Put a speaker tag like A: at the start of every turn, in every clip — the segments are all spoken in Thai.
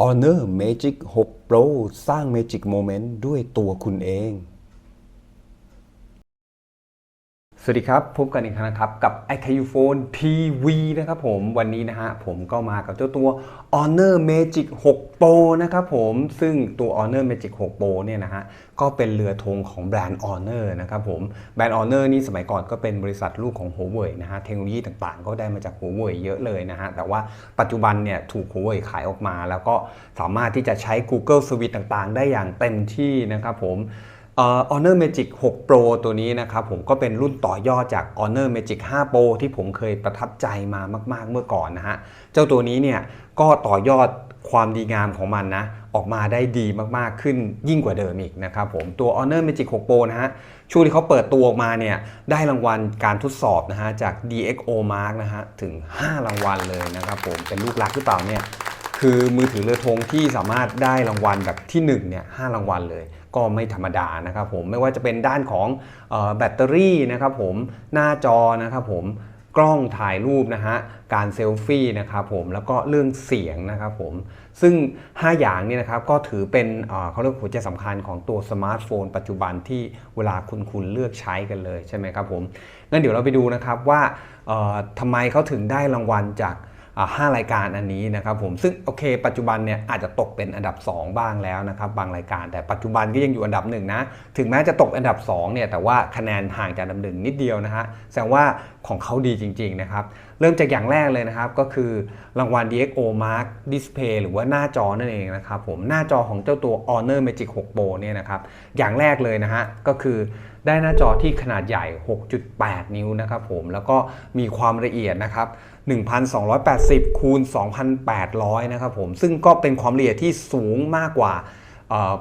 A: Honor Magic 6 Pro สร้าง Magic Moment ด้วยตัวคุณเอง สวัสดีครับ พบกันอีกครั้งนะครับ กับ iQ Phone TV นะครับผมวันนี้นะฮะผมก็มากับเจ้าตัว Honor Magic 6 Pro นะครับผมซึ่งตัว Honor Magic 6 Pro เนี่ยนะฮะก็เป็นเรือธงของแบรนด์ Honor นะครับผมแบรนด์ Honor นี่สมัยก่อนก็เป็นบริษัทลูกของ Huawei นะฮะเทคโนโลยีต่างๆ ก็ได้มาจาก Huawei เยอะเลยนะฮะแต่ว่าปัจจุบันเนี่ยถูก Huawei ขายออกมา แล้วก็สามารถที่จะใช้ Google Suite ต่างๆ ได้อย่างเต็มที่นะครับผม Honor Magic 6 Pro ตัวนี้นะครับผมก็เป็นรุ่นต่อยอดจาก Honor Magic 5 Pro ที่ผมเคยประทับใจมามาก ๆ เมื่อก่อนนะฮะ เจ้าตัวนี้เนี่ยก็ต่อยอดความดีงามของมันนะ ออกมาได้ดีมากๆขึ้นยิ่งกว่าเดิมอีกนะครับผมตัว Honor Magic 6 Pro นะฮะ ช่วงที่เขาเปิดตัวออกมาเนี่ยได้รางวัลการทดสอบนะฮะจาก DXO Mark นะฮะถึง 5 รางวัลเลยนะครับผมเป็นลูกรักหรือเปล่าเนี่ยคือมือถือเรือธงที่สามารถได้รางวัลแบบที่1เนี่ยหรางวัลเลย ก็ไม่ธรรมดานะครับผมไม่ว่าจะเป็นด้านของแบตเตอรี่นะครับผมหน้าจอนะครับผมกล้องถ่ายรูปนะฮะการเซลฟี่นะครับผมแล้วก็เรื่องเสียงนะครับผมซึ่ง 5 อย่างนี่นะครับก็ถือเป็นเขาเรียกหัวใจสำคัญของตัวสมาร์ทโฟนปัจจุบันที่เวลาคุณคุณเลือกใช้กันเลยใช่ไหมครับผมงั้นเดี๋ยวเราไปดูนะครับว่าทำไมเขาถึงได้รางวัลจาก อ่าห้ารายการอันนี้นะครับผมซึ่งโอเค ปัจจุบันเนี่ยอาจจะตกเป็นอันดับ 2 บ้างแล้วนะครับบางรายการ แต่ปัจจุบันก็ยังอยู่อันดับหนึ่งนะถึงแม้จะตกอันดับ2เนี่ยแต่ว่าคะแนนห่างจากอันดับหนึ่งนิดเดียวนะฮะแสดงว่าของเขาดีจริงๆนะครับเริ่มจากอย่างแรกเลยนะครับก็คือรางวัล DXO Mark Display หรือว่าหน้าจอนั่นเองนะครับผมหน้าจอของเจ้าตัว Honor Magic 6 Pro เนี่ยนะครับอย่างแรกเลยนะฮะก็คือได้หน้าจอที่ขนาดใหญ่ 6.8 นิ้วนะครับผมแล้วก็มีความละเอียดนะครับ 1,280 คูณ 2,800 นะครับผม ซึ่งก็เป็นความละเอียดที่สูงมากกว่า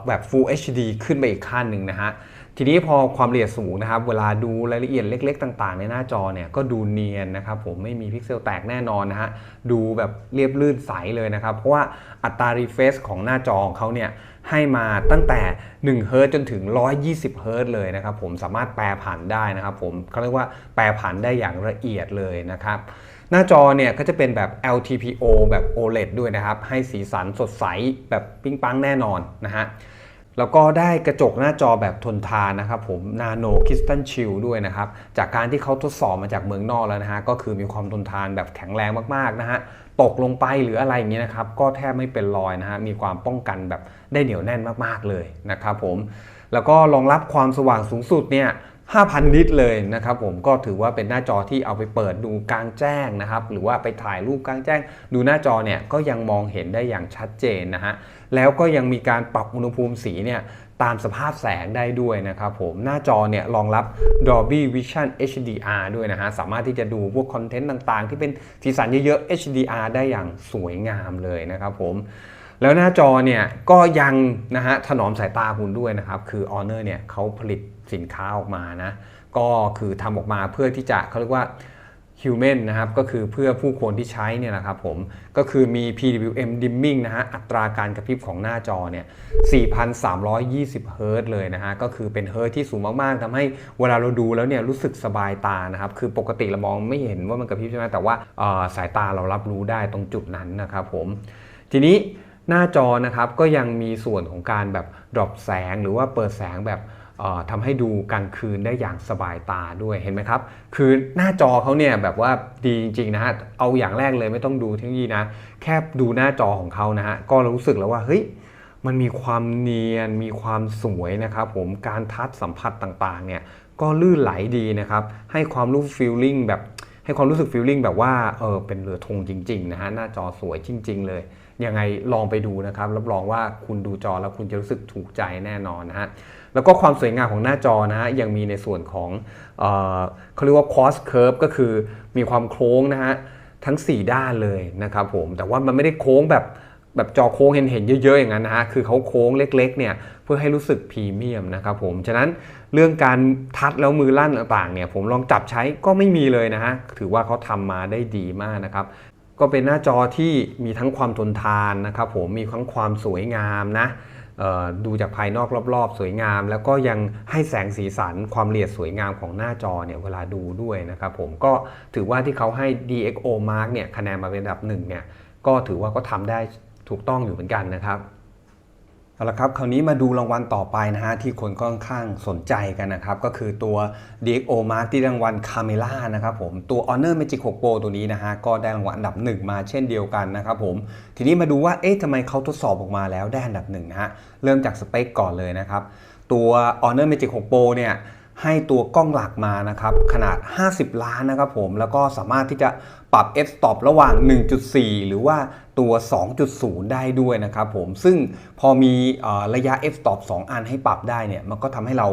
A: แบบ Full HD ขึ้นไปอีกขั้นหนึ่งนะฮะ ทีนี้พอความละเอียดสูงนะครับ เวลาดูรายละเอียดเล็ก ๆ ต่างๆ ในหน้าจอเนี่ยก็ดูเนียนนะครับผมไม่มีพิกเซลแตกแน่นอนนะฮะ ดูแบบเรียบลื่นใสเลยนะครับ เพราะว่าอัตรา refresh ของหน้าจอของเขาเนี่ยให้มาตั้งแต่1เฮิร์ตจนถึง 120เฮิร์ตเลยนะครับผมสามารถแปลผันได้นะครับผมเขาเรียกว่าแปลผันได้อย่างละเอียดเลยนะครับ หน้าจอเนี่ยก็จะเป็นแบบ LTPO แบบ OLED ด้วยนะครับ ให้สีสันสดใสแบบปิ๊งปังแน่นอนนะฮะแล้วก็ได้กระจกหน้าจอแบบทนทานนะครับผม Nano Crystal Shield ด้วยนะครับ จากการที่เขาทดสอบมาจากเมืองนอกแล้วนะฮะ ก็คือมีความทนทานแบบแข็งแรงมากๆนะฮะ ตกลงไปหรืออะไรอย่างเงี้ยนะครับ ก็แทบไม่เป็นรอยนะฮะ มีความป้องกันแบบได้เหนียวแน่นมากๆเลยนะครับผม แล้วก็รองรับความสว่างสูงสุดเนี่ย 5,000นิตเลยนะครับผมก็ถือว่าเป็นหน้าจอที่เอาไปเปิดดูกลางแจ้งนะครับ หรือว่าไปถ่ายรูปกลางแจ้ง ดูหน้าจอเนี่ยก็ยังมองเห็นได้อย่างชัดเจนนะฮะแล้วก็ยังมีการปรับอุณหภูมิสีเนี่ยตามสภาพแสงได้ด้วยนะครับผมหน้าจอเนี่ยรองรับ Dolby Vision HDR ด้วยนะฮะ สามารถที่จะดูพวกคอนเทนต์ต่างๆ ที่เป็นสีสันเยอะๆ HDR ได้อย่างสวยงามเลยนะครับผมแล้วหน้าจอเนี่ยก็ยังนะฮะถนอมสายตาคุณด้วยนะครับ คือ Honor เนี่ยเขาผลิต สินค้าออกมานะก็คือทำออกมาเพื่อที่จะเขาเรียกว่า human นะครับก็คือเพื่อผู้คนที่ใช้เนี่ยนะครับผมก็คือมี PWM dimming นะฮะอัตราการกระพริบของหน้าจอเนี่ย 4,320 เฮิร์ตเลยนะฮะก็คือเป็นเฮิร์ตที่สูงมากๆทำให้เวลาเราดูแล้วเนี่ยรู้สึกสบายตานะครับคือปกติเรามองไม่เห็นว่ามันกระพริบใช่ไหมแต่ว่าสายตาเรารับรู้ได้ตรงจุดนั้นนะครับผมทีนี้หน้าจอนะครับก็ยังมีส่วนของการแบบดรอปแสงหรือว่าเปิดแสงแบบ ทำให้ดูกลางคืนได้อย่างสบายตาด้วยเห็นไหมครับ คือหน้าจอเขาเนี่ยแบบว่าดีจริงๆนะฮะเอาอย่างแรกเลยไม่ต้องดูเทคโนโลยีนะ แค่ดูหน้าจอของเขานะฮะก็รู้สึกแล้วว่าเฮ้ยมันมีความเนียนมีความสวยนะครับผมการทัชสัมผัสต่างๆเนี่ยก็ลื่นไหลดีนะครับ ให้ความรู้ฟีลลิ่งแบบให้ความรู้สึกฟีลลิ่งแบบว่าเออเป็นเรือธงจริงๆนะฮะหน้าจอสวยจริง ๆ เลย ยังไงลองไปดูนะครับ รับรองว่าคุณดูจอแล้วคุณจะรู้สึกถูกใจแน่นอนนะฮะแล้วก็ความสวยงามของหน้าจอนะฮะยังมีในส่วนของเออเขาเรียกว่า cross curve ก็คือมีความโค้งนะฮะทั้ง 4 ด้านเลยนะครับผมแต่ว่ามันไม่ได้โค้งแบบแบบจอโค้งเห็นเห็นๆเยอะๆอย่างนั้นนะฮะ คือเขาโค้งเล็กๆเนี่ยเพื่อให้รู้สึกพรีเมียมนะครับผม ฉะนั้นเรื่องการทัดแล้วมือลั่นต่างๆเนี่ยผมลองจับใช้ก็ไม่มีเลยนะฮะ ถือว่าเขาทำมาได้ดีมากนะครับ ก็เป็นหน้าจอที่มีทั้งความทนทานนะครับผมมีทั้งความสวยงามนะดูจากภายนอกรอบๆ สวยงาม แล้วก็ยังให้แสงสีสันความละเอียดสวยงามของหน้าจอเนี่ยเวลาดูด้วยนะครับผมก็ถือว่าที่เขาให้ DXO Mark เนี่ยคะแนนมาเป็นอันดับหนึ่งเนี่ยก็ถือว่าก็ทำได้ถูกต้องอยู่เหมือนกันนะครับ เอาละครับ คราวนี้มาดูรางวัลต่อไปนะฮะที่คนค่อนข้างสนใจกันนะครับ ก็คือตัว DxO Mark ที่รางวัล Camera นะครับผมตัว Honor Magic 6 Pro ตัวนี้นะฮะก็ได้รางวัลอันดับหนึ่งมาเช่นเดียวกันนะครับผมทีนี้มาดูว่าเอ๊ะทำไมเขาทดสอบออกมาแล้วได้อันดับหนึ่งนะฮะเริ่มจากสเปคก่อนเลยนะครับตัว Honor Magic 6 Pro เนี่ย ให้ตัวกล้องหลักมานะครับ ขนาด 50 ล้านนะครับผม แล้วก็สามารถที่จะปรับ f stop ระหว่าง 1.4 หรือว่าตัว 2.0 ได้ด้วยนะครับผม ซึ่งพอมีระยะ f stop 2 อันให้ปรับได้เนี่ย มันก็ทำให้เรา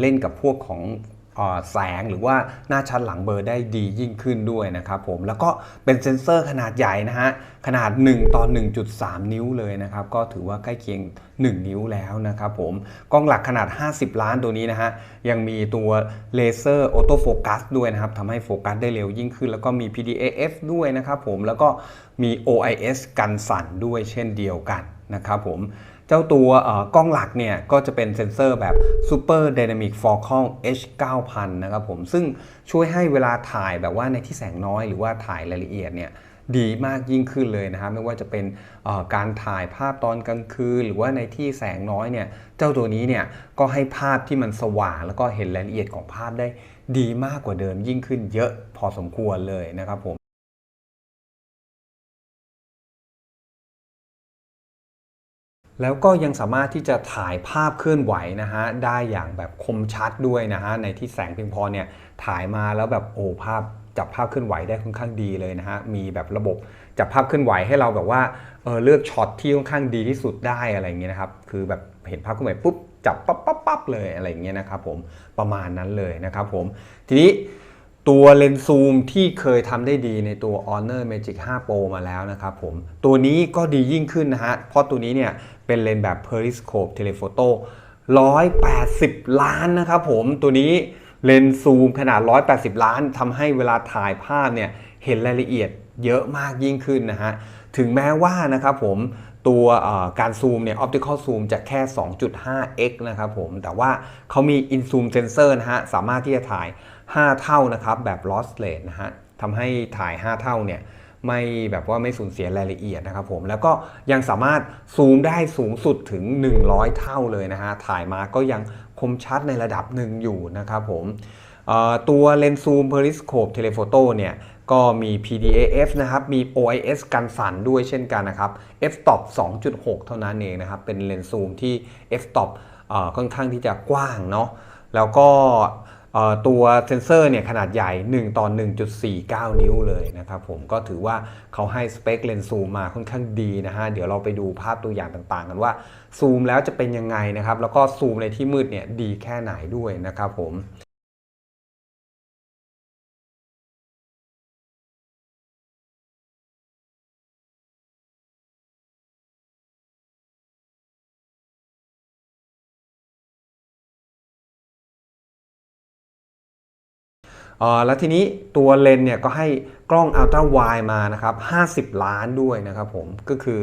A: เล่นกับพวกของ แสงหรือว่าหน้าชัดหลังเบอร์ได้ดียิ่งขึ้นด้วยนะครับผมแล้วก็เป็นเซ็นเซอร์ขนาดใหญ่นะฮะขนาด 1ต่อ1.3 นิ้วเลยนะครับก็ถือว่าใกล้เคียง 1 นิ้วแล้วนะครับผมกล้องหลักขนาด 50 ล้านตัวนี้นะฮะยังมีตัวเลเซอร์ออโต้โฟกัสด้วยนะครับทำให้โฟกัสได้เร็วยิ่งขึ้น แล้วก็มี PDAF ด้วยนะครับผมแล้วก็มี OIS กันสั่นด้วยเช่นเดียวกันนะครับผม เจ้าตัวกล้องหลักเนี่ยก็จะเป็นเซ็นเซอร์แบบ Super Dynamic Focal H 9000นะครับผมซึ่งช่วยให้เวลาถ่ายแบบว่าในที่แสงน้อยหรือว่าถ่ายรายละเอียดเนี่ยดีมากยิ่งขึ้นเลยนะครับไม่ว่าจะเป็นการถ่ายภาพตอนกลางคืน หรือว่าในที่แสงน้อยเนี่ยเจ้าตัวนี้เนี่ยก็ให้ภาพที่มันสว่าง แล้วก็เห็นรายละเอียดของภาพได้ดีมากกว่าเดิมยิ่งขึ้นเยอะพอสมควรเลยนะครับผม แล้วก็ยังสามารถที่จะถ่ายภาพเคลื่อนไหวนะฮะได้อย่างแบบคมชัดด้วยนะฮะในที่แสงเพียงพอเนี่ยถ่ายมาแล้วแบบโอ้ภาพจับภาพเคลื่อนไหวได้ค่อนข้างดีเลยนะฮะมีแบบระบบจับภาพเคลื่อนไหวให้เราแบบว่าเออเลือกช็อตที่ค่อนข้างดีที่สุดได้อะไรเงี้ยนะครับคือแบบเห็นภาพเคลื่อนไหวปุ๊บจับปั๊บปั๊บปั๊บเลยอะไรเงี้ยนะครับผมประมาณนั้นเลยนะครับผมทีนี้ ตัวเลนส์ซูมที่เคยทำได้ดีในตัว Honor Magic 5 Pro มาแล้วนะครับผม ตัวนี้ก็ดียิ่งขึ้นนะฮะ เพราะตัวนี้เนี่ยเป็นเลนส์แบบ Periscope Telephoto 180 ล้านนะครับผม ตัวนี้เลนส์ซูมขนาด 180 ล้านทำให้เวลาถ่ายภาพเนี่ยเห็นรายละเอียดเยอะมากยิ่งขึ้นนะฮะ ถึงแม้ว่านะครับผมตัวการซูมเนี่ย optical zoom จะแค่ 2.5x นะครับผม แต่ว่าเขามี in zoom sensor นะฮะ สามารถที่จะถ่าย 5 เท่านะครับแบบ lossless นะฮะทำให้ถ่าย 5 เท่าเนี่ยไม่แบบว่าไม่สูญเสียรายละเอียดนะครับผมแล้วก็ยังสามารถซูมได้สูงสุดถึง 100 เท่าเลยนะฮะถ่ายมาก็ยังคมชัดในระดับหนึ่งอยู่นะครับผมตัวเลนส์ซูม Periscope Telephoto เนี่ยก็มี PDAF นะครับ มี OIS กันสั่นด้วยเช่นกันนะครับ f-stop 2.6 เท่านั้นเองนะครับ เป็นเลนส์ซูมที่ f-stop เอ่อค่อนข้างที่จะกว้างเนาะ แล้วก็ ตัวเซนเซอร์เนี่ยขนาดใหญ่ 1 ต่อ 1.49 นิ้วเลยนะครับผมก็ถือว่าเขาให้สเปคเลนส์ซูมมาค่อนข้างดีนะฮะ เดี๋ยวเราไปดูภาพตัวอย่างต่างๆ กันว่าซูมแล้วจะเป็นยังไงนะครับ แล้วก็ซูมในที่มืดเนี่ยดีแค่ไหนด้วยนะครับผม แล้วทีนี้ตัวเลนเนี่ยก็ให้กล้องอัลตร้าไวมานะครับ 50 ล้านด้วยนะครับผมก็คือ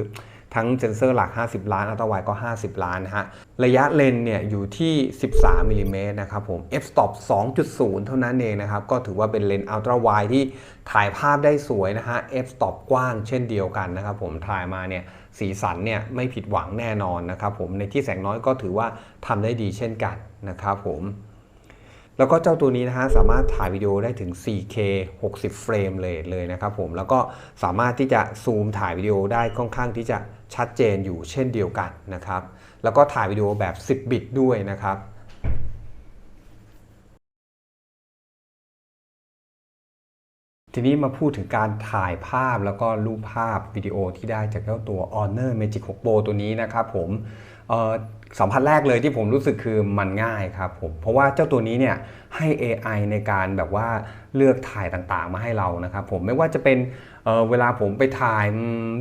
A: ทั้งเซนเซอร์หลัก 50 ล้าน อัลตร้าไวก็ 50 ล้านนะฮะ ระยะเลนเนี่ยอยู่ที่ 13มิลลิเมตรนะครับผม f-stop 2.0 เท่านั้นเองนะครับ ก็ถือว่าเป็นเลนอัลตร้าไวที่ถ่ายภาพได้สวยนะฮะ f-stop กว้างเช่นเดียวกันนะครับผม ถ่ายมาเนี่ยสีสันเนี่ยไม่ผิดหวังแน่นอนนะครับผม ในที่แสงน้อยก็ถือว่าทำได้ดีเช่นกันนะครับผม แล้วก็เจ้าตัวนี้นะฮะสามารถถ่ายวิดีโอได้ถึง 4K 60 เฟรมเลยเลยนะครับผม แล้วก็สามารถที่จะซูมถ่ายวิดีโอได้ค่อนข้างที่จะชัดเจนอยู่เช่นเดียวกันนะครับ แล้วก็ถ่ายวิดีโอแบบ 10 บิตด้วยนะครับทีนี้มาพูดถึงการถ่ายภาพแล้วก็รูปภาพวิดีโอที่ได้จากเจ้าตัว Honor Magic 6 Pro ตัวนี้นะครับผมเอ่อ สัมผัสแรกเลยที่ผมรู้สึกคือมันง่ายครับผมเพราะว่าเจ้าตัวนี้เนี่ยให้ AI ในการแบบว่าเลือกถ่ายต่างๆ มาให้เรานะครับผมไม่ว่าจะเป็นเเวลาผมไปถ่าย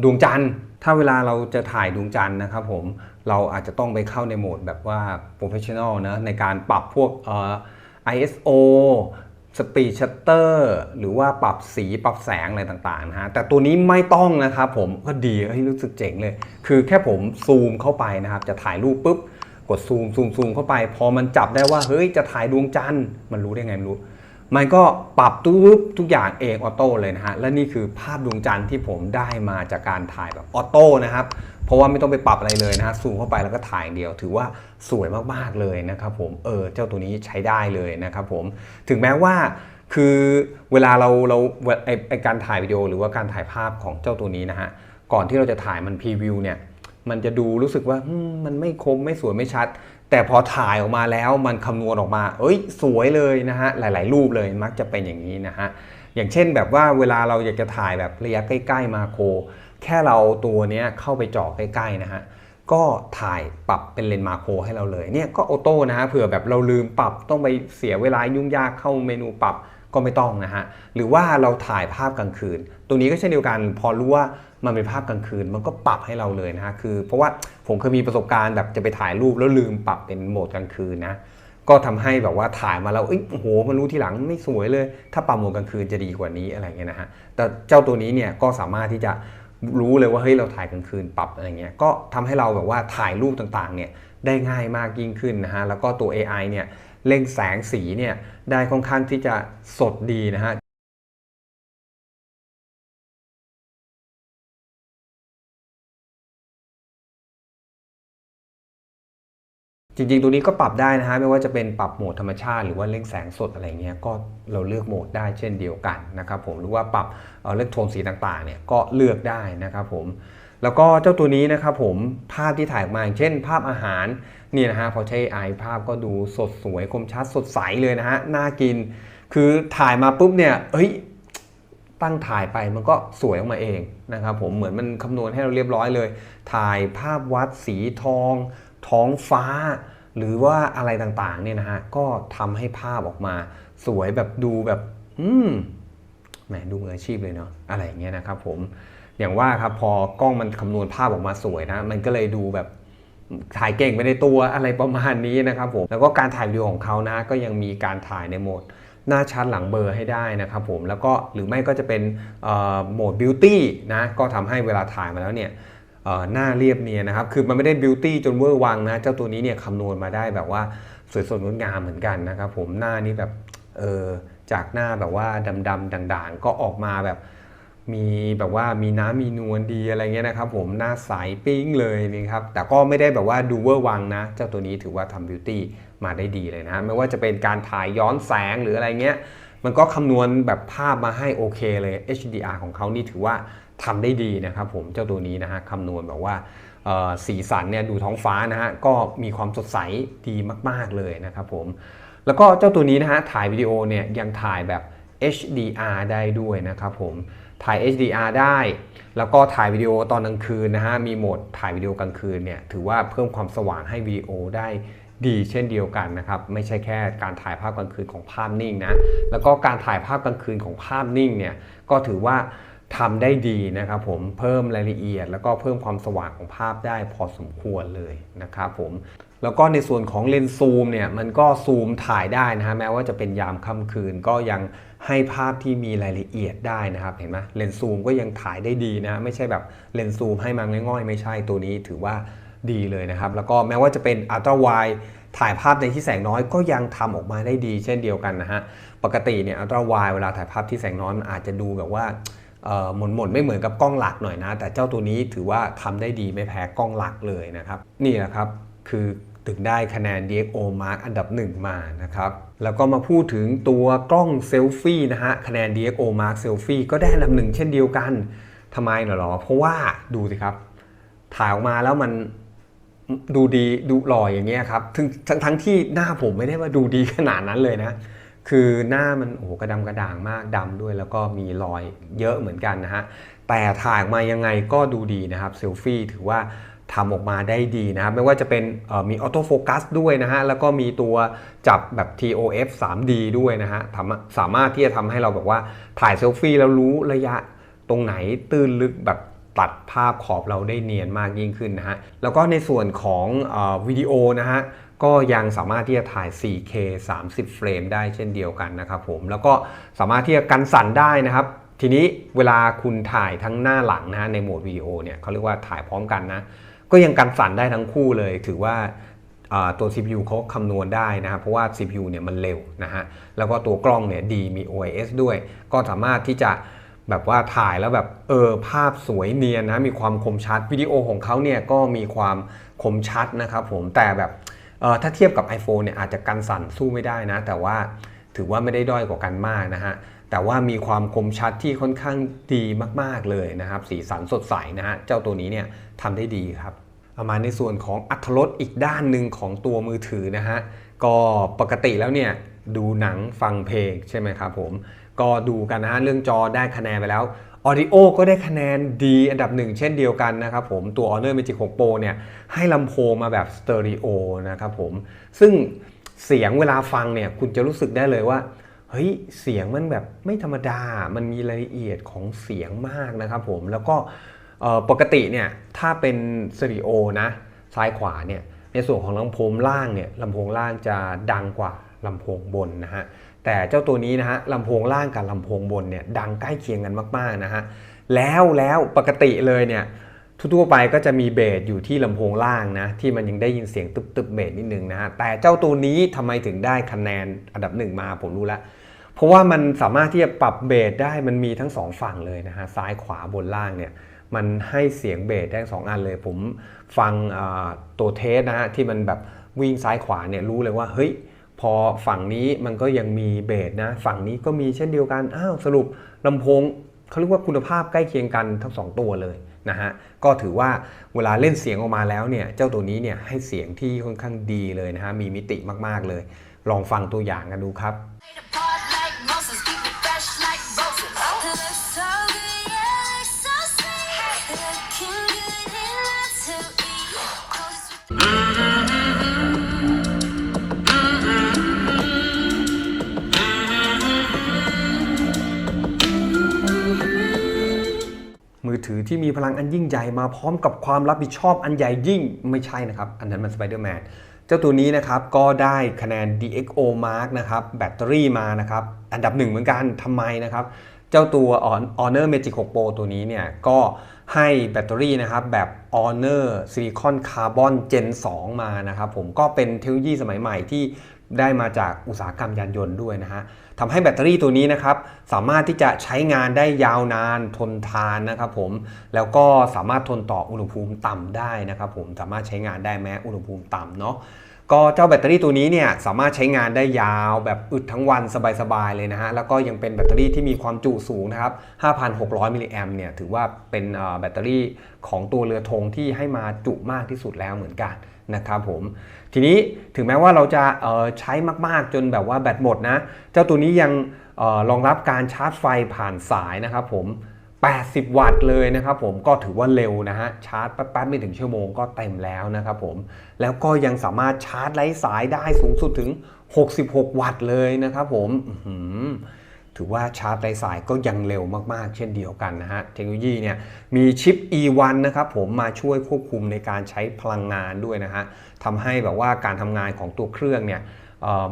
A: ดวงจันทร์ ถ้าเวลาเราจะถ่ายดวงจันทร์นะครับผมเราอาจจะต้องไปเข้าในโหมดแบบว่า professional นะในการปรับพวก ISO สปีชัตเตอร์หรือว่าปรับสีปรับแสงอะไรต่างๆนะฮะแต่ตัวนี้ไม่ต้องนะครับผมก็ดีเฮ้ยรู้สึกเจ๋งเลย คือแค่ผมซูมเข้าไปนะครับ จะถ่ายรูปปุ๊บ กดซูมซูมซูมเข้าไป พอมันจับได้ว่าเฮ้ยจะถ่ายดวงจันทร์มันรู้ได้ไงไม่รู้ มันก็ปรับทุกทุกอย่างเองออโต้เลยนะฮะและนี่คือภาพดวงจันทร์ที่ผมได้มาจากการถ่ายแบบออโต้นะครับ เพราะว่าไม่ต้องไปปรับอะไรเลยนะฮะซูมเข้าไปแล้วก็ถ่ายเดียว ถือว่าสวยมากๆเลยนะครับผมเออเจ้าตัวนี้ใช้ได้เลยนะครับผมถึงแม้ว่าคือเวลาเราเราไอไอการถ่ายวิดีโอหรือว่าการถ่ายภาพของเจ้าตัวนี้นะฮะก่อนที่เราจะถ่ายมันพรีวิวเนี่ยมันจะดูรู้สึกว่ามมันไม่คมไม่สวยไม่ชัด แต่พอถ่ายออกมาแล้วมันคำนวณออกมา เอ้ย สวยเลยนะฮะหลาย ๆ รูปเลยมักจะเป็นอย่างนี้นะฮะอย่างเช่นแบบว่าเวลาเราอยากจะถ่ายแบบระยะใกล้ ๆ มาโคร แค่เราตัวนี้เข้าไปเจาะใกล้ๆนะฮะก็ถ่ายปรับเป็นเลนส์มาโครให้เราเลยเนี่ยก็ออโต้นะฮะเผื่อแบบเราลืมปรับต้องไปเสียเวลายุ่งยากเข้าเมนูปรับก็ไม่ต้องนะฮะหรือว่าเราถ่ายภาพกลางคืนตรงนี้ก็เช่นเดียวกัน พอรู้ว่ามันเป็นภาพกลางคืน มันก็ปรับให้เราเลยนะฮะคือเพราะว่าผมเคยมีประสบการณ์แบบจะไปถ่ายรูปแล้วลืมปรับเป็นโหมดกลางคืนนะก็ทำให้แบบว่าถ่ายมาแล้วอ้ยโอ้โหมันรู้ทีหลังไม่สวยเลย ถ้าปรับโหมดกลางคืนจะดีกว่านี้อะไรเงี้ยนะฮะแต่เจ้าตัวนี้เนี่ยก็สามารถที่จะ รู้เลยว่าเฮ้ยเราถ่ายกลางคืนปรับอะไรเงี้ยก็ทำให้เราแบบว่าถ่ายรูปต่างๆเนี่ยได้ง่ายมากยิ่งขึ้นนะฮะแล้วก็ตัว AI เนี่ยเล่งแสงสีเนี่ยได้ค่อนข้างที่จะสดดีนะฮะ จริงๆ ตัวนี้ก็ปรับได้นะฮะไม่ว่าจะเป็นปรับโหมดธรรมชาติหรือว่าเร่งแสงสดอะไรเงี้ยก็เราเลือกโหมดได้เช่นเดียวกันนะครับผมหรือว่าปรับเเลือกโทนสีต่างๆเนี่ยก็เลือกได้นะครับผมแล้วก็เจ้าตัวนี้นะครับผมภาพที่ถ่ายออกมาอย่างเช่น ภาพอาหารนี่นะฮะพอใช้ AI ภาพก็ดูสดสวยคมชัดสดใสเลยนะฮะน่ากิน คือถ่ายมาปุ๊บเนี่ยเฮ้ยตั้งถ่ายไปมันก็สวยออกมาเองนะครับผมเหมือนมันคำนวณให้เราเรียบร้อยเลย ถ่ายภาพวัดสีทอง ท้องฟ้า หรือว่าอะไรต่างๆเนี่ยนะฮะก็ทำให้ภาพออกมา สวยแบบดูแบบ อืมแหมดูมืออาชีพเลยเนาะอะไรอย่างเงี้ยนะครับผมอย่างว่าครับพอกล้องมันคำนวณภาพออกมาสวยนะ มันก็เลยดูแบบถ่ายเก่งไปในตัวอะไรประมาณนี้นะครับผมแล้วก็การถ่ายวิดีโอของเขานะก็ยังมีการถ่ายในโหมดหน้าชัดหลังเบลอร์ให้ได้นะครับผมแล้วก็หรือไม่ก็จะเป็นโหมดบิวตี้นะก็ทำให้เวลาถ่ายมาแล้วเนี่ย หน้าเรียบเนียนนะครับ คือมันไม่ได้บิวตี้จนเวอร์วังนะ เจ้าตัวนี้เนี่ยคำนวณมาได้แบบว่าสวยสดงดงามเหมือนกันนะครับผมหน้านี้แบบเออจากหน้าแบบว่าดำๆด่างๆ ก็ออกมาแบบมีแบบว่ามีน้ำมีนวลดีอะไรเงี้ยนะครับผมหน้าใสปิ้งเลยนี่ครับแต่ก็ไม่ได้แบบว่าดูเวอร์วังนะ เจ้าตัวนี้ถือว่าทำบิวตี้มาได้ดีเลยนะไม่ว่าจะเป็นการถ่ายย้อนแสงหรืออะไรเงี้ยมันก็คำนวณแบบภาพมาให้โอเคเลย HDR ของเขานี่ถือว่า ทำได้ดีนะครับผมเจ้าตัวนี้นะฮะคำนวณแบบว่าสีสันเนี่ยดูท้องฟ้านะฮะก็มีความสดใสดีมาก ๆเลยนะครับผมแล้วก็เจ้าตัวนี้นะฮะถ่ายวิดีโอเนี่ยยังถ่ายแบบ HDR ได้ด้วยนะครับผมถ่าย HDR ได้ แล้วก็ถ่ายวิดีโอตอนกลางคืนนะฮะมีโหมดถ่ายวิดีโอกลางคืนเนี่ยถือว่าเพิ่มความสว่างให้วิดีโอได้ดีเช่นเดียวกันนะครับไม่ใช่แค่การถ่ายภาพกลางคืนของภาพนิ่งนะแล้วก็การถ่ายภาพกลางคืนของภาพนิ่งเนี่ยก็ถือว่า ทำได้ดีนะครับผมเพิ่มรายละเอียด แล้วก็เพิ่มความสว่างของภาพได้พอสมควรเลยนะครับผมแล้วก็ในส่วนของเลนส์ซูมเนี่ยมันก็ซูมถ่ายได้นะฮะแม้ว่าจะเป็นยามค่ำคืนก็ยังให้ภาพที่มีรายละเอียดได้นะครับเห็นไหมเลนส์ซูมก็ยังถ่ายได้ดีนะไม่ใช่แบบเลนส์ซูมให้มาง่อยๆ ไม่ใช่ตัวนี้ถือว่าดีเลยนะครับ แล้วก็แม้ว่าจะเป็นอัลตร้าไวถ่ายภาพในที่แสงน้อยก็ยังทำออกมาได้ดี เช่นเดียวกันนะฮะปกติเนี่ยอัลตร้าไวเวลาถ่ายภาพที่แสงน้อยมันอาจจะดูแบบว่า หม่นหม่นไม่เหมือนกับกล้องหลักหน่อยนะ แต่เจ้าตัวนี้ถือว่าทำได้ดีไม่แพ้กล้องหลักเลยนะครับ นี่แหละครับคือถึงได้คะแนน DxO Mark อันดับ 1 มานะครับ แล้วก็มาพูดถึงตัวกล้องเซลฟี่นะฮะ คะแนน DxO Mark Selfie ก็ได้อันดับหนึ่งเช่นเดียวกันทำไมเหรอ เพราะว่าดูสิครับ ถ่ายออกมาแล้วมันดูดีดูหล่ออย่างเงี้ยครับทั้งทั้งที่หน้าผมไม่ได้ว่าดูดีขนาดนั้นเลยนะ คือหน้ามันโอ้โหกระดำกระด่างมากดำด้วย แล้วก็มีรอยเยอะเหมือนกันนะฮะแต่ถ่ายออกมายังไงก็ดูดีนะครับเซลฟี่ถือว่าทำออกมาได้ดีนะครับไม่ว่าจะเป็นมีออโต้โฟกัสด้วยนะฮะแล้วก็มีตัวจับแบบ TOF 3D ด้วยนะฮะทำสามารถที่จะทำให้เราแบบว่าถ่ายเซลฟี่แล้วรู้ระยะตรงไหนตื้นลึกแบบตัดภาพขอบเราได้เนียนมากยิ่งขึ้นนะฮะแล้วก็ในส่วนของอวิดีโอนะฮะ ก็ยังสามารถที่จะถ่าย 4K 30 เฟรมได้เช่นเดียวกันนะครับผม แล้วก็สามารถที่จะกันสั่นได้นะครับ ทีนี้เวลาคุณถ่ายทั้งหน้าหลังนะฮะในโหมดวิดีโอเนี่ยเขาเรียกว่าถ่ายพร้อมกันนะ ก็ยังกันสั่นได้ทั้งคู่เลย ถือว่าตัว CPU เขาคำนวณได้นะครับ เพราะว่า CPU เนี่ยมันเร็วนะฮะ แล้วก็ตัวกล้องเนี่ยดีมี OIS ด้วย ก็สามารถที่จะแบบว่าถ่ายแล้วแบบเออภาพสวยเนียนนะ มีความคมชัดวิดีโอของเขาเนี่ยก็มีความคมชัดนะครับผม แต่แบบ ถ้าเทียบกับ iPhone เนี่ยอาจจะกันสั่นสู้ไม่ได้นะ แต่ว่าถือว่าไม่ได้ด้อยกว่ากันมากนะฮะแต่ว่ามีความคมชัดที่ค่อนข้างดีมาก ๆ เลยนะครับ สีสันสดใสนะฮะเจ้าตัวนี้เนี่ยทำได้ดีครับเอามาในส่วนของอัตรสอีกด้านหนึ่งของตัวมือถือนะฮะก็ปกติแล้วเนี่ยดูหนังฟังเพลงใช่ไหมครับผมก็ดูกันนะฮะเรื่องจอได้คะแนนไปแล้ว Audio ก็ได้คะแนนดีอันดับหนึ่งเช่นเดียวกันนะครับผมตัว Honor Magic 6 Pro เนี่ยให้ลำโพงมาแบบสเตอริโอนะครับผมซึ่งเสียงเวลาฟังเนี่ยคุณจะรู้สึกได้เลยว่าเฮ้ยเสียงมันแบบไม่ธรรมดา มันมีรายละเอียดของเสียงมากนะครับผมแล้วก็ปกติเนี่ยถ้าเป็นสเตอริโอนะซ้ายขวาเนี่ยในส่วนของลำโพงล่างเนี่ยลำโพงล่างจะดังกว่าลำโพงบนนะฮะ แต่เจ้าตัวนี้นะฮะลำโพงล่างกับลำโพงบนเนี่ยดังใกล้เคียงกันมากๆนะฮะแล้วแล้วปกติเลยเนี่ยทั่วไปก็จะมีเบสอยู่ที่ลำโพงล่างนะที่มันยังได้ยินเสียงตึบๆเบสนิดนึงนะฮะแต่เจ้าตัวนี้ทำไมถึงได้คะแนนอันดับหนึ่งมาผมรู้แล้วเพราะว่ามันสามารถที่จะปรับเบสได้มันมีทั้งสองฝั่งเลยนะฮะซ้ายขวาบนล่างเนี่ยมันให้เสียงเบสได้สองอันเลย ผมฟังตัวเทสนะฮะที่มันแบบวิ่งซ้ายขวาเนี่ยรู้เลยว่าเฮ้ย พอฝั่งนี้มันก็ยังมีเบสนะ ฝั่งนี้ก็มีเช่นเดียวกัน อ้าวสรุปลำโพงเขาเรียกว่าคุณภาพใกล้เคียงกันทั้งสองตัวเลยนะฮะ ก็ถือว่าเวลาเล่นเสียงออกมาแล้วเนี่ย เจ้าตัวนี้เนี่ยให้เสียงที่ค่อนข้างดีเลยนะฮะ มีมิติมากๆเลย ลองฟังตัวอย่างกันดูครับ ถือที่มีพลังอันยิ่งใหญ่มาพร้อมกับความรับผิดชอบอันใหญ่ยิ่งไม่ใช่นะครับ อันนั้นมันสไปเดอร์แมนเจ้าตัวนี้นะครับก็ได้คะแนน DxO Mark นะครับแบตเตอรี่มานะครับอันดับหนึ่งเหมือนกันทำไมนะครับ เจ้าตัว Honor Magic 6 Pro ตัวนี้เนี่ยก็ ให้แบตเตอรี่นะครับแบบ Honor Silicon Carbon Gen 2 มานะครับผมก็เป็นเทคโนโลยีสมัยใหม่ที่ได้มาจากอุตสาหกรรมยานยนต์ด้วยนะฮะทำให้แบตเตอรี่ตัวนี้นะครับสามารถที่จะใช้งานได้ยาวนานทนทานนะครับผมแล้วก็สามารถทนต่ออุณหภูมิต่ำได้นะครับผมสามารถใช้งานได้แม้อุณหภูมิต่ำเนาะ ก็เจ้าแบตเตอรี่ตัวนี้เนี่ยสามารถใช้งานได้ยาวแบบอึดทั้งวันสบายๆเลยนะฮะแล้วก็ยังเป็นแบตเตอรี่ที่มีความจุสูงนะครับ 5,600 มิลลิแอมเนี่ยถือว่าเป็นแบตเตอรี่ของตัวเรือธงที่ให้มาจุมากที่สุดแล้วเหมือนกันนะครับผมทีนี้ถึงแม้ว่าเราจะใช้มากๆจนแบบว่าแบตหมดนะ เจ้าตัวนี้ยังออรองรับการชาร์จไฟผ่านสายนะครับผม 80 วัตต์เลยนะครับผมก็ถือว่าเร็วนะฮะชาร์จแป๊บๆไม่ถึงชั่วโมงก็เต็มแล้วนะครับผมแล้วก็ยังสามารถชาร์จไร้สายได้สูงสุดถึง 66 วัตต์เลยนะครับผมถือว่าชาร์จไร้สายก็ยังเร็วมากๆ เช่นเดียวกันนะฮะ เทคโนโลยีเนี่ยมีชิป E1 นะครับผมมาช่วยควบคุมในการใช้พลังงานด้วยนะฮะทำให้แบบว่าการทำงานของตัวเครื่องเนี่ย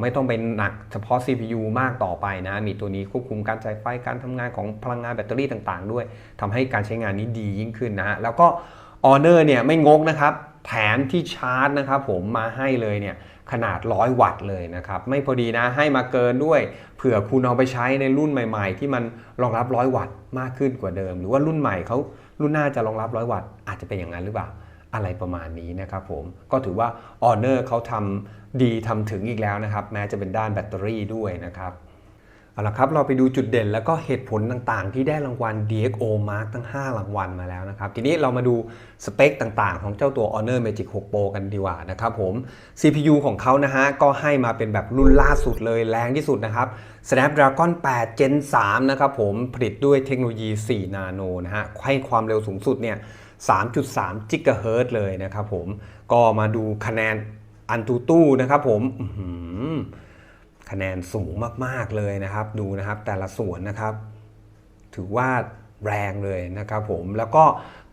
A: ไม่ต้องเป็นหนักเฉพาะ CPU มากต่อไปนะ มีตัวนี้ควบคุมการจ่ายไฟการทำงานของพลังงานแบตเตอรี่ต่างๆ ด้วยทำให้การใช้งานนี้ดียิ่งขึ้นนะฮะแล้วก็ Honor เนี่ยไม่งกนะครับแถมที่ชาร์จนะครับผมมาให้เลยเนี่ยขนาด 100 วัตต์เลยนะครับ ไม่พอดีนะให้มาเกินด้วย เผื่อคุณเอาไปใช้ในรุ่นใหม่ๆ ที่มันรองรับ 100 วัตต์มากขึ้นกว่าเดิม หรือว่ารุ่นใหม่เขารุ่นหน้าจะรองรับ 100 วัตต์อาจจะเป็นอย่างนั้นหรือเปล่าอะไรประมาณนี้นะครับผมก็ถือว่า Honor เขาทำ ดีทำถึงอีกแล้วนะครับ แม้จะเป็นด้านแบตเตอรี่ด้วยนะครับเอาละครับ เราไปดูจุดเด่นแล้วก็เหตุผลต่างๆ ที่ได้รางวัล DxO Mark ทั้ง 5 รางวัลมาแล้วนะครับ ทีนี้เรามาดูสเปคต่างๆ ของเจ้าตัว Honor Magic 6 Pro กันดีกว่านะครับผม CPU ของเขานะฮะ ก็ให้มาเป็นแบบรุ่นล่าสุดเลยแรงที่สุดนะครับ Snapdragon 8 Gen 3 นะครับผม ผลิตด้วยเทคโนโลยี 4 นาโนนะฮะให้ความเร็วสูงสุดเนี่ย 3.3กิกะเฮิรตซ์เลยนะครับผม ก็มาดูคะแนน อันตูตู้นะครับผมคะแนนสูงมากๆเลยนะครับ ดูนะครับแต่ละส่วนนะครับ ถือว่าแรงเลยนะครับผมแล้วก็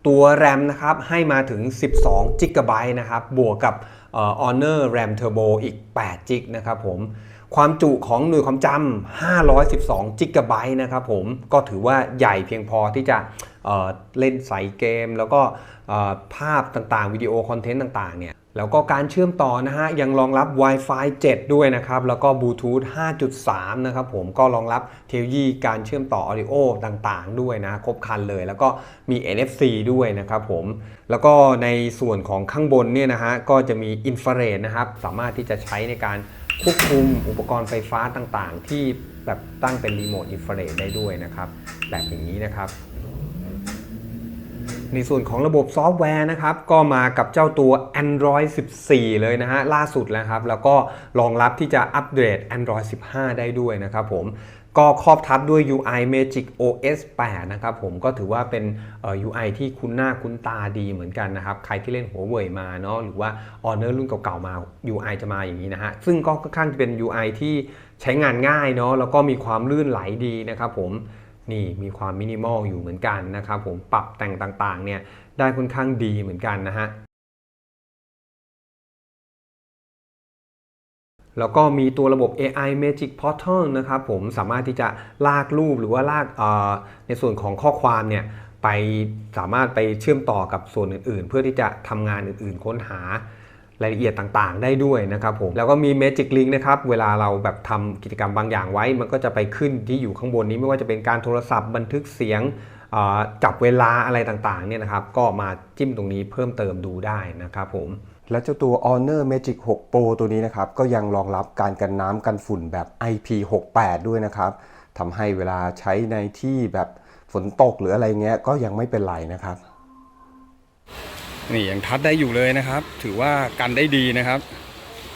A: ตัวแรมนะครับให้มาถึง 12 g b นะครับ บวกกับอ่อ Honor RAM Turbo อีก8 g นะครับผมความจุของหน่วยความจำ512 g b นะครับผมก็ถือว่าใหญ่เพียงพอที่จะเเล่นใส่เกม แล้วก็ภาพต่างๆ วิดีโอคอนเทนต์ต่างๆเนี่ย แล้วก็การเชื่อมต่อนะฮะยังรองรับ Wi-Fi 7 ด้วยนะครับ แล้วก็บลูทูธ5.3 นะครับผมก็รองรับเทคโนโลยีการเชื่อมต่อ Audio ต่างๆ ด้วยนะ ครบครันเลย แล้วก็มี NFC ด้วยนะครับผม แล้วก็ในส่วนของข้างบนเนี่ยนะฮะก็จะมีอินฟราเรดนะครับ สามารถที่จะใช้ในการควบคุมอุปกรณ์ไฟฟ้าต่างๆ ที่แบบตั้งเป็นรีโมทอินฟราเรดได้ด้วยนะครับ แบบอย่างนี้นะครับ ในส่วนของระบบซอฟต์แวร์นะครับ ก็มากับเจ้าตัว Android 14 เลยนะฮะ ล่าสุดแล้วครับ แล้วก็รองรับที่จะอัปเดต Android 15 ได้ด้วยนะครับผมก็ครอบทับด้วย UI Magic OS 8 นะครับผมก็ถือว่าเป็น UI ที่คุ้นหน้าคุ้นตาดีเหมือนกันนะครับ ใครที่เล่นหัวเว่ยมาเนาะหรือว่า Honor รุ่นเก่าๆมา UI จะมาอย่างนี้นะฮะ ซึ่งก็ค่อนข้างจะเป็น UI ที่ใช้งานง่ายเนาะแล้วก็มีความลื่นไหลดีนะครับผม นี่มีความมินิมอลอยู่เหมือนกันนะครับผมปรับแต่งต่างๆเนี่ยได้ค่อนข้างดีเหมือนกันนะฮะแล้วก็มีตัวระบบ AI Magic Portal นะครับผมสามารถที่จะลากรูปหรือว่าลากในส่วนของข้อความเนี่ยไปสามารถไปเชื่อมต่อกับส่วนอื่นๆ เพื่อที่จะทำงานอื่นๆ ค้นหา รายละเอียดต่างๆ ได้ด้วยนะครับผมแล้วก็มี Magic Link นะครับเวลาเราแบบทำกิจกรรมบางอย่างไว้ มันก็จะไปขึ้นที่อยู่ข้างบนนี้ไม่ว่าจะเป็นการโทรศัพท์บันทึกเสียงจับเวลาอะไรต่างๆเนี่ยนะครับก็มาจิ้มตรงนี้เพิ่มเติมดูได้นะครับผม
B: และเจ้าตัว Honor Magic 6 Pro ตัวนี้นะครับก็ยังรองรับการกันน้ำกันฝุ่นแบบ IP68 ด้วยนะครับทำให้เวลาใช้ในที่แบบฝนตกหรืออะไรเงี้ยก็ยังไม่เป็นไรนะครับ
A: นี่ยังทัดได้อยู่เลยนะครับ ถือว่ากันได้ดีนะครับ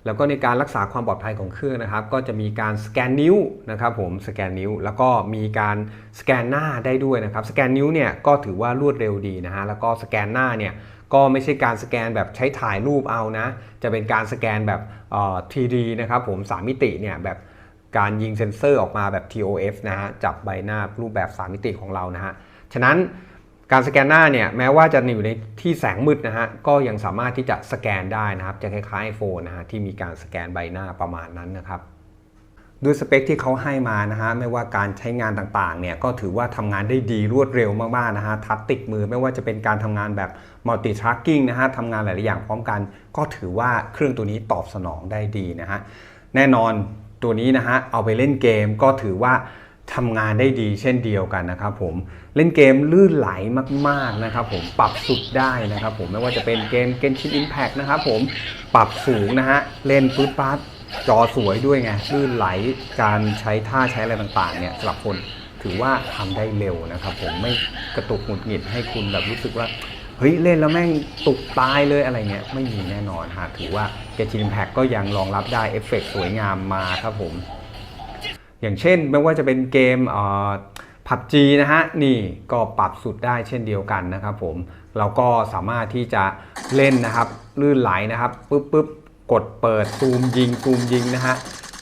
A: แล้วก็ในการรักษาความปลอดภัยของเครื่องนะครับ ก็จะมีการสแกนนิ้วนะครับผมสแกนนิ้ว แล้วก็มีการสแกนหน้าได้ด้วยนะครับสแกนนิ้วเนี่ยก็ถือว่ารวดเร็วดีนะฮะแล้วก็สแกนหน้าเนี่ยก็ไม่ใช่การสแกนแบบใช้ถ่ายรูปเอานะ จะเป็นการสแกนแบบเอ่อ 3D นะครับผมสามมิติเนี่ยแบบการยิงเซ็นเซอร์ออกมาแบบ TOF นะฮะจับใบหน้ารูปแบบ3มิติของเรานะฮะฉะนั้น การสแกนหน้าเนี่ยแม้ว่าจะอยู่ในที่แสงมืดนะฮะก็ยังสามารถที่จะสแกนได้นะครับ จะคล้ายๆ iPhone นะฮะที่มีการสแกนใบหน้าประมาณนั้นนะครับด้วยสเปคที่เขาให้มานะฮะไม่ว่าการใช้งานต่างๆเนี่ยก็ถือว่าทำงานได้ดีรวดเร็วมากๆนะฮะทัดติดมือไม่ว่าจะเป็นการทำงานแบบ multi tracking นะฮะทำงานหลาย ๆ อย่างพร้อมกัน ก็ถือว่าเครื่องตัวนี้ตอบสนองได้ดีนะฮะแน่นอนตัวนี้นะฮะเอาไปเล่นเกมก็ถือว่า ทำงานได้ดีเช่นเดียวกันนะครับผมเล่นเกมลื่นไหลมากๆนะครับผมปรับสุดได้นะครับผมไม่ว่าจะเป็นเกม Genshin Impact นะครับผมปรับสูงนะฮะเล่นปุ๊บปั๊บจอสวยด้วยไงลื่นไหลการใช้ท่าใช้อะไรต่างๆเนี่ยสำหรับคนถือว่าทำได้เร็วนะครับผมไม่กระตุกหงุดหงิดให้คุณแบบรู้สึกว่าเฮ้ยเล่นแล้วแม่งตุกตายเลยอะไรเงี้ยไม่มีแน่นอนฮะถือว่า g e t ิ n Impact ก็ยังรองรับได้เอฟเฟกต์สวยงามมาครับผม อย่างเช่นไม่ว่าจะเป็นเกมผับจีนะฮะนี่ก็ปรับสุดได้เช่นเดียวกันนะครับผมเราก็สามารถที่จะเล่นนะครับลื่นไหลนะครับปุ๊บปุ๊บกดเปิดซูมยิงซูมยิงนะฮะ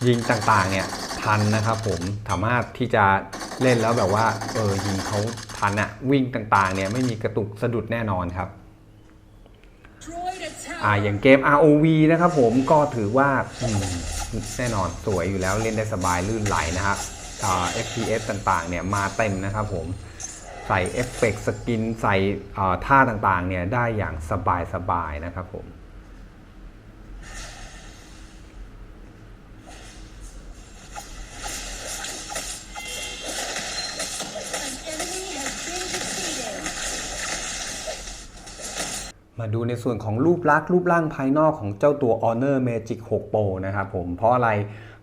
A: ยิงต่างๆเนี่ยทันนะครับผมสามารถที่จะเล่นแล้วแบบว่าเออยิงเขาทันอะวิ่งต่างๆเนี่ยไม่มีกระตุกสะดุดแน่นอนครับอ่าอย่างเกม ROV นะครับผมก็ถือว่าอืม แน่นอนสวยอยู่แล้วเล่นได้สบายลื่นไหลนะครับอ่า FPS ต่างๆเนี่ยมาเต็มนะครับผมใส่เอฟเฟกต์สกินใส่ท่าต่างๆเนี่ยได้อย่างสบายๆนะครับผม มาดูในส่วนของรูปลักษณ์รูปร่างภายนอกของเจ้าตัว Honor Magic 6 Pro นะครับผมเพราะอะไร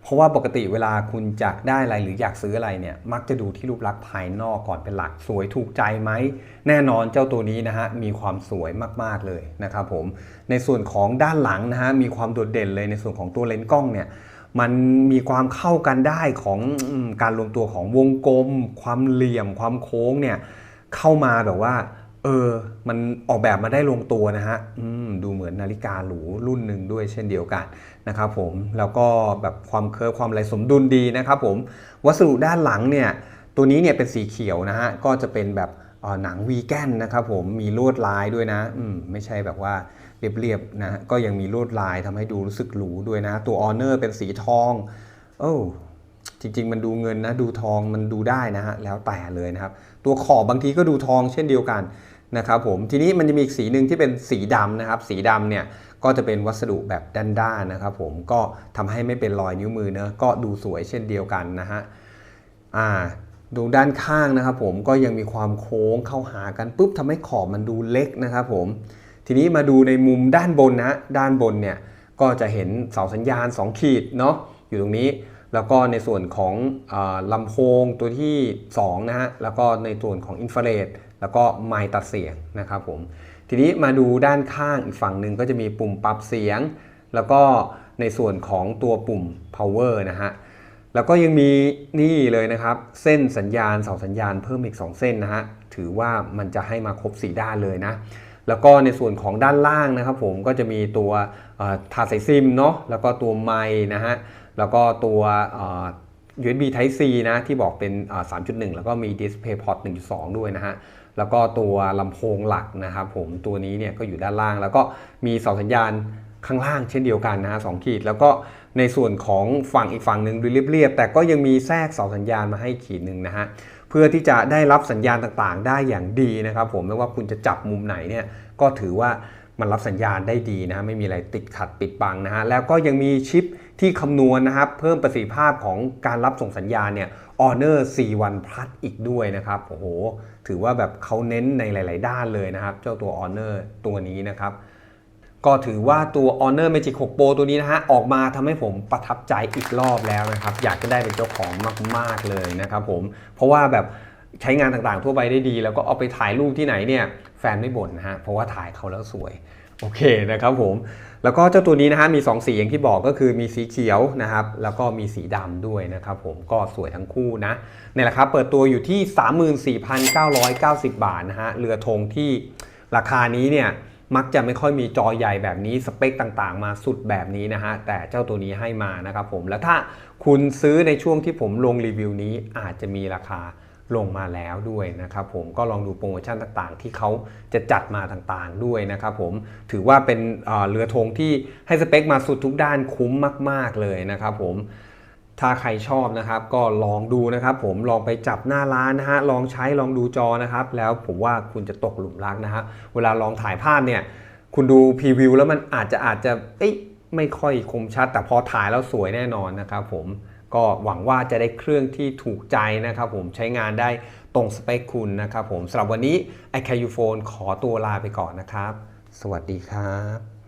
A: เพราะว่าปกติเวลาคุณจะได้อะไรหรืออยากซื้ออะไรเนี่ยมักจะดูที่รูปลักษณ์ภายนอกก่อนเป็นหลักสวยถูกใจไหม แน่นอนเจ้าตัวนี้นะฮะมีความสวยมากๆเลยนะครับผมในส่วนของด้านหลังนะฮะมีความโดดเด่นเลยในส่วนของตัวเลนส์กล้องเนี่ยมันมีความเข้ากันได้ของการรวมตัวของวงกลม ความเหลี่ยมความโค้งเนี่ยเข้ามาแบบว่า เออ มันออกแบบมาได้ลงตัวนะฮะดูเหมือนนาฬิกาหรูรุ่นหนึ่งด้วยเช่นเดียวกันนะครับผม แล้วก็แบบความเคิร์ฟความอะไรสมดุลดีนะครับผม วัสดุด้านหลังเนี่ย ตัวนี้เนี่ยเป็นสีเขียวนะฮะ ก็จะเป็นแบบหนังวีแกนนะครับผม มีลวดลายด้วยนะ อืม ไม่ใช่แบบว่าเรียบๆนะ ก็ยังมีลวดลายทำให้ดูรู้สึกหรูด้วยนะ ตัวออเนอร์เป็นสีทอง โอ้จริง ๆ มันดูเงินนะ ดูทอง มันดูได้นะฮะ แล้วแต่เลยนะครับ ตัวขอบบางทีก็ดูทองเช่นเดียวกันนะครับผมทีนี้มันจะมีอีกสีหนึ่งที่เป็นสีดำนะครับ สีดำเนี่ยก็จะเป็นวัสดุแบบด้านๆนะครับ ผมก็ทำให้ไม่เป็นรอยนิ้วมือเนอะก็ดูสวยเช่นเดียวกันนะฮะอ่าดูด้านข้างนะครับ ผมก็ยังมีความโค้งเข้าหากันปุ๊บทำให้ขอบมันดูเล็กนะครับ ผมทีนี้มาดูในมุมด้านบนนะด้านบนเนี่ยก็จะเห็นเสาสัญญาณ 2 ขีดเนาะอยู่ตรงนี้ แล้วก็ในส่วนของอลำโพงตัวที่ 2 นะฮะ แล้วก็ในส่วนของอินฟราเรดแล้วก็ไมค์ตัดเสียงนะครับผม ทีนี้มาดูด้านข้างอีกฝั่งหนึ่งก็จะมีปุ่มปรับเสียง แล้วก็ในส่วนของตัวปุ่ม power นะฮะ แล้วก็ยังมีนี่เลยนะครับ เส้นสัญญาณเสาสัญญาณเพิ่มอีก 2 เส้นนะฮะ ถือว่ามันจะให้มาครบ 4 ด้านเลยนะแล้วก็ในส่วนของด้านล่างนะครับผมก็จะมีตัวถาดสายซิมเนาะแล้วก็ตัวไมค์นะฮะ แล้วก็ตัว USB Type C นะที่บอกเป็น 3.1 แล้วก็มี Display Port 1.2 ด้วยนะฮะ แล้วก็ตัวลำโพงหลักนะครับผมตัวนี้เนี่ยก็อยู่ด้านล่าง แล้วก็มีเสาสัญญาณข้างล่างเช่นเดียวกันนะฮะสองขีด แล้วก็ในส่วนของฝั่งอีกฝั่งหนึ่งดูเรียบๆ แต่ก็ยังมีแทรกเสาสัญญาณมาให้ขีดหนึ่งนะฮะเพื่อที่จะได้รับสัญญาณต่างๆ ได้อย่างดีนะครับผมไม่ว่าคุณจะจับมุมไหนเนี่ยก็ถือว่ามันรับสัญญาณได้ดีนะไม่มีอะไรติดขัดปิดบังนะฮะแล้วก็ยังมีชิป ที่คำนวณนะครับเพิ่มประสิทธิภาพของการรับส่งสัญญาณเนี่ย Honor C1 Plus อีกด้วยนะครับโอ้โหถือว่าแบบเขาเน้นในหลาย ๆ ด้านเลยนะครับ เจ้าตัว Honor ตัวนี้นะครับก็ถือว่าตัว Honor Magic 6 Pro ตัวนี้นะฮะออกมาทำให้ผมประทับใจอีกรอบแล้วนะครับ อยากจะได้เป็นเจ้าของมาก ๆ เลยนะครับผมเพราะว่าแบบใช้งานต่างๆทั่วไปได้ดี แล้วก็เอาไปถ่ายรูปที่ไหนเนี่ยแฟนไม่บ่นนะฮะเพราะว่าถ่ายเขาแล้วสวย โอเคนะครับผม แล้วก็เจ้าตัวนี้นะฮะมี 2 สีอย่างที่บอกก็คือมีสีเขียวนะครับ แล้วก็มีสีดำด้วยนะครับผมก็สวยทั้งคู่นะเนี่ยแหละครับเปิดตัวอยู่ที่ 34,990 บาทนะฮะเรือธงที่ราคานี้เนี่ยมักจะไม่ค่อยมีจอใหญ่แบบนี้สเปคต่างๆ มาสุดแบบนี้นะฮะแต่เจ้าตัวนี้ให้มานะครับผมแล้วถ้าคุณซื้อในช่วงที่ผมลงรีวิวนี้อาจจะมีราคา ลงมาแล้วด้วยนะครับผมก็ลองดูโปรโมชั่นต่างๆ ที่เขาจะจัดมาต่างๆด้วยนะครับผมถือว่าเป็นเเรือธงที่ให้สเปคมาสุดทุกด้านคุ้มมาก ๆเลยนะครับผมถ้าใครชอบนะครับก็ลองดูนะครับ ผมลองไปจับหน้าร้านนะฮะลองใช้ลองดูจอนะครับ แล้วผมว่าคุณจะตกหลุมรักนะฮะเวลาลองถ่ายภาพเนี่ยคุณดูพรีวิวแล้วมันอาจจะอาจจะเอ้ยไม่ค่อยคมชัด แต่พอถ่ายแล้วสวยแน่นอนนะครับผม ก็หวังว่าจะได้เครื่องที่ถูกใจนะครับผมใช้งานได้ตรงสเปคคุณนะครับผมสำหรับวันนี้ i c a u Phone ขอตัวลาไปก่อนนะครับ สวัสดีครับ